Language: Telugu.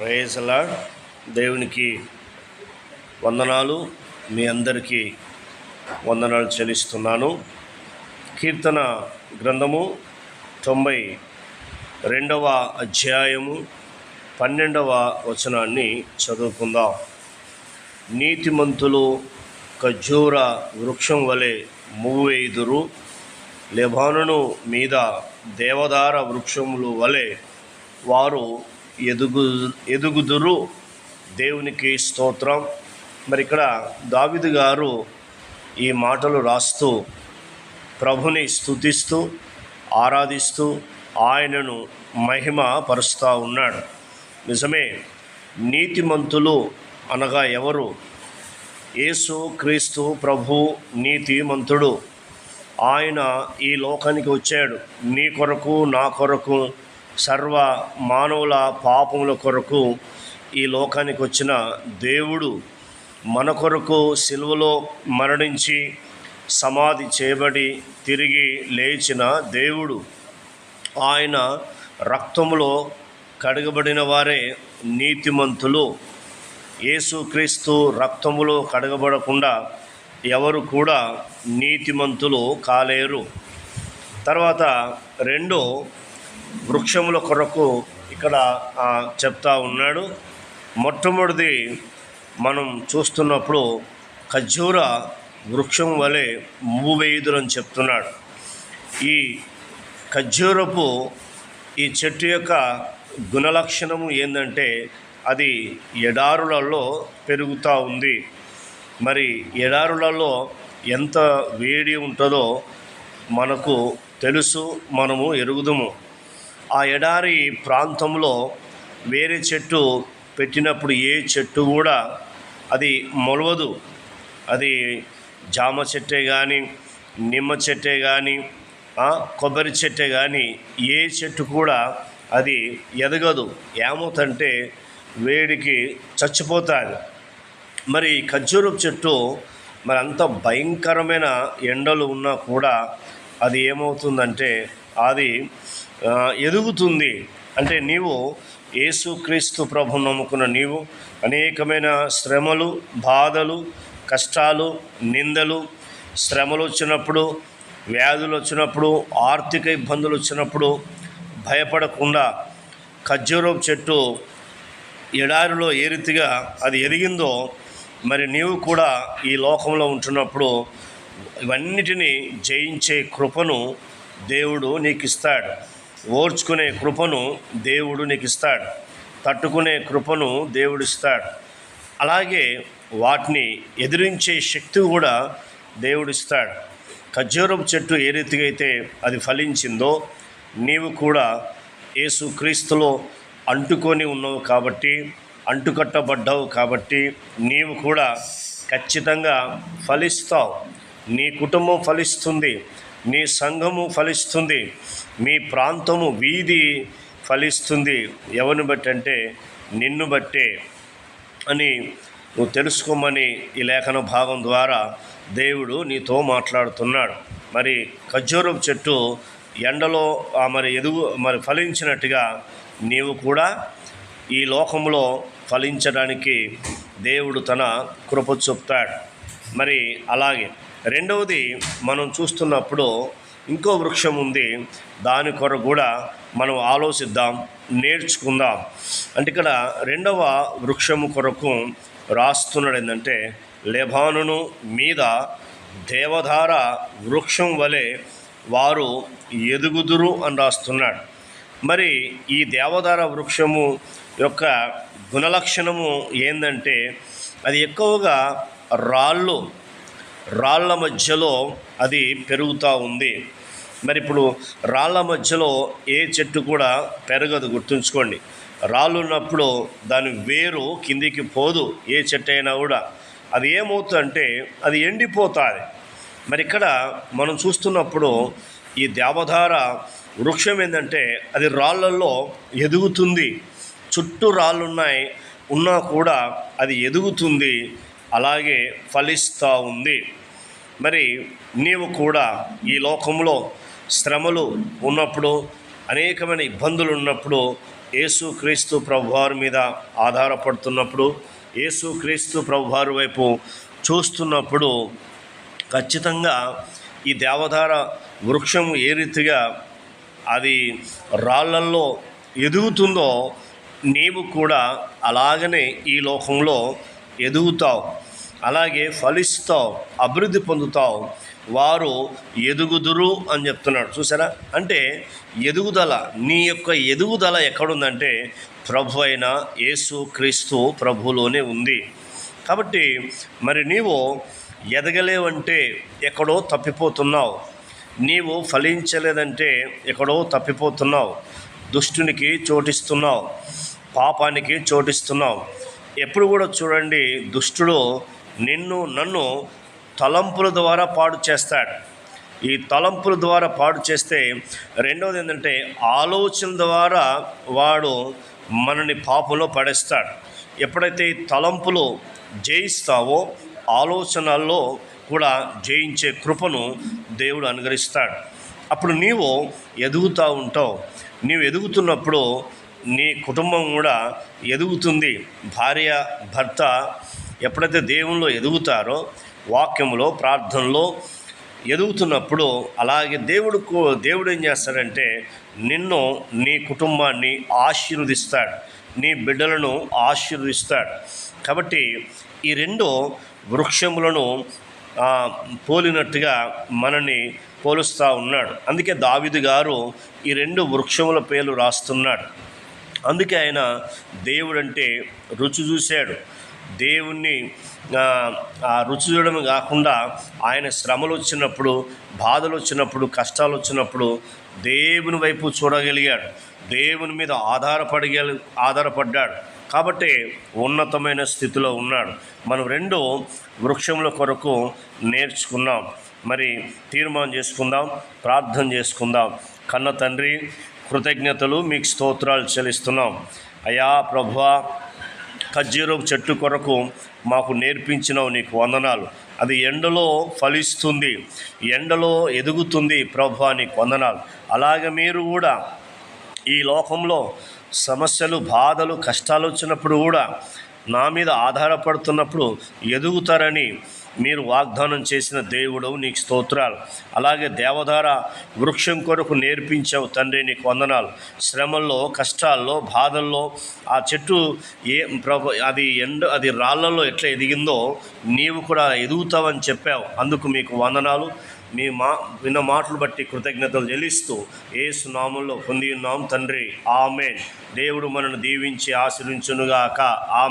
ప్రేజలా దేవునికి వందనాలు మీ అందరికీ వందనాలు చెల్లిస్తున్నాను. కీర్తన గ్రంథము తొంభై రెండవ అధ్యాయము పన్నెండవ వచనాన్ని చదువుకుందాం. నీతిమంతులు ఖజూర వృక్షం వలె మూవేయుదురు లెబానును మీద దేవదార వృక్షములు వలె వారు ఎదుగు ఎదుగుదురు దేవునికి స్తోత్రం. మరి ఇక్కడ దావిదు గారు ఈ మాటలు రాస్తూ ప్రభుని స్తుతిస్తూ ఆరాధిస్తూ ఆయనను మహిమ పరుస్తూ ఉన్నాడు. నిజమే నీతిమంతులు అనగా ఎవరు? యేసు క్రీస్తు ప్రభు నీతిమంతుడు. ఆయన ఈ లోకానికి వచ్చాడు. నీ కొరకు నా కొరకు సర్వ మానవుల పాపముల కొరకు ఈ లోకానికి వచ్చిన దేవుడు మన కొరకు సిలువలో మరణించి సమాధి చేయబడి తిరిగి లేచిన దేవుడు. ఆయన రక్తములో కడగబడిన వారే నీతిమంతులు. యేసుక్రీస్తు రక్తములో కడగబడకుండా ఎవరు కూడా నీతిమంతులు కాలేరు. తర్వాత రెండో వృక్షముల కొరకు ఇక్కడ చెప్తా ఉన్నాడు. మొట్టమొదటిది మనం చూస్తున్నప్పుడు ఖర్జూర వృక్షం వలె మూవేయుదులని చెప్తున్నాడు. ఈ ఖర్జూరపు ఈ చెట్టు యొక్క గుణలక్షణము ఏంటంటే అది ఎడారులలో పెరుగుతూ ఉంది. మరి ఎడారులలో ఎంత వేడి ఉంటుందో మనకు తెలుసు మనము ఎరుగుదుము. ఆ ఎడారి ప్రాంతంలో వేరే చెట్టు పెట్టినప్పుడు ఏ చెట్టు కూడా అది మొలవదు. అది జామ చెట్టే కానీ నిమ్మ చెట్టే కానీ కొబ్బరి చెట్టే కానీ ఏ చెట్టు కూడా అది ఎదగదు. ఏమవుతంటే వేడికి చచ్చిపోతారు మరి ఖర్జూరపు చెట్టు మరి అంత భయంకరమైన ఎండలు ఉన్నా కూడా అది ఏమవుతుందంటే అది ఎదుగుతుంది. అంటే నీవు యేసుక్రీస్తు ప్రభు నమ్ముకున్న నీవు అనేకమైన శ్రమలు బాధలు కష్టాలు నిందలు శ్రమలు వచ్చినప్పుడు వ్యాధులు వచ్చినప్పుడు ఆర్థిక ఇబ్బందులు వచ్చినప్పుడు భయపడకుండా ఖర్జూరపు చెట్టు ఎడారిలో ఏ రీతిగా అది ఎదిగిందో మరి నీవు కూడా ఈ లోకంలో ఉంటున్నప్పుడు ఇవన్నిటినీ జయించే కృపను దేవుడు నీకు ఇస్తాడు ఓర్చుకునే కృపను దేవుడు నీకు ఇస్తాడు తట్టుకునే కృపను దేవుడు ఇస్తాడు అలాగే వాటిని ఎదిరించే శక్తి కూడా దేవుడు ఇస్తాడు ఖర్జూరపు చెట్టు ఏ రీతిగా అయితే అది ఫలించిందో నీవు కూడా యేసు క్రీస్తులో అంటుకొని ఉన్నావు కాబట్టి అంటుకట్టబడ్డావు కాబట్టి నీవు కూడా ఖచ్చితంగా ఫలిస్తావు. నీ కుటుంబం ఫలిస్తుంది. నీ సంఘము ఫలిస్తుంది మీ ప్రాంతము వీధి ఫలిస్తుంది. ఎవరిని బట్టి అంటే నిన్ను బట్టే అని నువ్వు తెలుసుకోమని ఈ లేఖన భాగం ద్వారా దేవుడు నీతో మాట్లాడుతున్నాడు. మరి ఖర్జూరపు చెట్టు ఎండలో మరి ఎదుగు మరి ఫలించినట్టుగా నీవు కూడా ఈ లోకంలో ఫలించడానికి దేవుడు తన కృప చూపుతాడు. మరి అలాగే రెండవది మనం చూస్తున్నప్పుడు ఇంకో వృక్షం ఉంది. దాని కొరకు కూడా మనం ఆలోచిద్దాం నేర్చుకుందాం. అంటే ఇక్కడ రెండవ వృక్షము కొరకు రాస్తున్నాడు ఏంటంటే లెబానును మీద దేవధార వృక్షం వలె వారు ఎదుగుదురు అని రాస్తున్నాడు. మరి ఈ దేవదార వృక్షము యొక్క గుణలక్షణము ఏంటంటే అది ఎక్కువగా రాళ్ళు రాళ్ళ మధ్యలో అది పెరుగుతూ ఉంది. మరి ఇప్పుడు రాళ్ళ మధ్యలో ఏ చెట్టు కూడా పెరగదు గుర్తుంచుకోండి. రాళ్ళు ఉన్నప్పుడు దాని వేరు కిందికి పోదు ఏ చెట్టు అయినా కూడా. అది ఏమవుతుందంటే అది ఎండిపోతుంది. మరి ఇక్కడ మనం చూస్తున్నప్పుడు ఈ దేవధార వృక్షం ఏంటంటే అది రాళ్ళల్లో ఎదుగుతుంది. చుట్టూ రాళ్ళు ఉన్నాయి ఉన్నా కూడా అది ఎదుగుతుంది. అలాగే ఫలిస్తూ ఉంది. మరి నీవు కూడా ఈ లోకంలో శ్రమలు ఉన్నప్పుడు అనేకమైన ఇబ్బందులు ఉన్నప్పుడు యేసుక్రీస్తు ప్రభువారి మీద ఆధారపడుతున్నప్పుడు యేసుక్రీస్తు ప్రభువారి వైపు చూస్తున్నప్పుడు ఖచ్చితంగా ఈ దేవదార వృక్షం ఏ రీతిగా అది రాళ్ళల్లో ఎదుగుతుందో నీవు కూడా అలాగనే ఈ లోకంలో ఎదుగుతావు. అలాగే ఫలిస్తావు అభివృద్ధి పొందుతావు. వారు ఎదుగుదురు అని చెప్తున్నాడు. చూసారా? అంటే ఎదుగుదల నీ యొక్క ఎదుగుదల ఎక్కడుందంటే ప్రభు అయిన యేసు క్రీస్తు ప్రభులోనే ఉంది. కాబట్టి మరి నీవు ఎదగలేవంటే ఎక్కడో తప్పిపోతున్నావు. నీవు ఫలించలేదంటే ఎక్కడో తప్పిపోతున్నావు. దుష్టునికి చోటిస్తున్నావు. పాపానికి చోటిస్తున్నావు. ఎప్పుడు కూడా చూడండి దుష్టుడు నిన్ను నన్ను తలంపుల ద్వారా పాడు చేస్తాడు. ఈ తలంపుల ద్వారా పాడు చేస్తే రెండవది ఏంటంటే ఆలోచన ద్వారా వాడు మనని పాపంలో పడేస్తాడు. ఎప్పుడైతే తలంపులు జయిస్తావో ఆలోచనల్లో కూడా జయించే కృపను దేవుడు అనుగ్రహిస్తాడు. అప్పుడు నీవు ఎదుగుతూ ఉంటావు. నీవు ఎదుగుతున్నప్పుడు నీ కుటుంబం కూడా ఎదుగుతుంది. భార్య భర్త ఎప్పుడైతే దేవునిలో ఎదుగుతారో వాక్యంలో ప్రార్థనలో ఎదుగుతున్నప్పుడు అలాగే దేవుడు దేవుడు ఏం చేస్తాడంటే నిన్ను నీ కుటుంబాన్ని ఆశీర్వదిస్తాడు. నీ బిడ్డలను ఆశీర్వదిస్తాడు. కాబట్టి ఈ రెండు వృక్షములను పోలినట్టుగా మనని పోలుస్తూ ఉన్నాడు. అందుకే దావిదు గారు ఈ రెండు వృక్షముల పేర్లు రాస్తున్నాడు. అందుకే ఆయన దేవుడంటే రుచి చూశాడు. దేవుణ్ణి ఆ, రుచి చూడడం కాకుండా ఆయన శ్రమలు వచ్చినప్పుడు బాధలు వచ్చినప్పుడు కష్టాలు వచ్చినప్పుడు దేవుని వైపు చూడగలిగాడు. దేవుని మీద ఆధారపడగలి ఆధారపడ్డాడు. కాబట్టి ఉన్నతమైన స్థితిలో ఉన్నాడు. మనం రెండు వృక్షముల కొరకు నేర్చుకున్నాం. మరి తీర్మానం చేసుకుందాం ప్రార్థన చేసుకుందాం. కన్న తండ్రి కృతజ్ఞతలు మీకు స్తోత్రాలు చెల్లిస్తున్నాం. అయా ప్రభువా ఖర్జూరం చెట్టు కొరకు మాకు నేర్పించినవు నీకు వందనాలు. అది ఎండలో ఫలిస్తుంది ఎండలో ఎదుగుతుంది ప్రభు నీకు వందనాలు. అలాగే మీరు కూడా ఈ లోకంలో సమస్యలు బాధలు కష్టాలు వచ్చినప్పుడు కూడా నా మీద ఆధారపడుతున్నప్పుడు ఎదుగుతారని మీరు వాగ్దానం చేసిన దేవుడు నీకు స్తోత్రాలు. అలాగే దేవధార వృక్షం కొరకు నేర్పించావు తండ్రి నీకు వందనాలు. శ్రమల్లో కష్టాల్లో బాధల్లో ఆ చెట్టు ఏ ప్రభ అది ఎండ అది రాళ్ళల్లో ఎట్లా ఎదిగిందో నీవు కూడా ఎదుగుతావని చెప్పావు. అందుకు మీకు వందనాలు. మీ మా విన్న మాటలు బట్టి కృతజ్ఞతలు చెల్లిస్తూ ఏసు నామంలో పొంది ఉన్నాం తండ్రి. ఆమెన్. దేవుడు మనను దీవించి ఆశ్రయించునుగాక ఆమె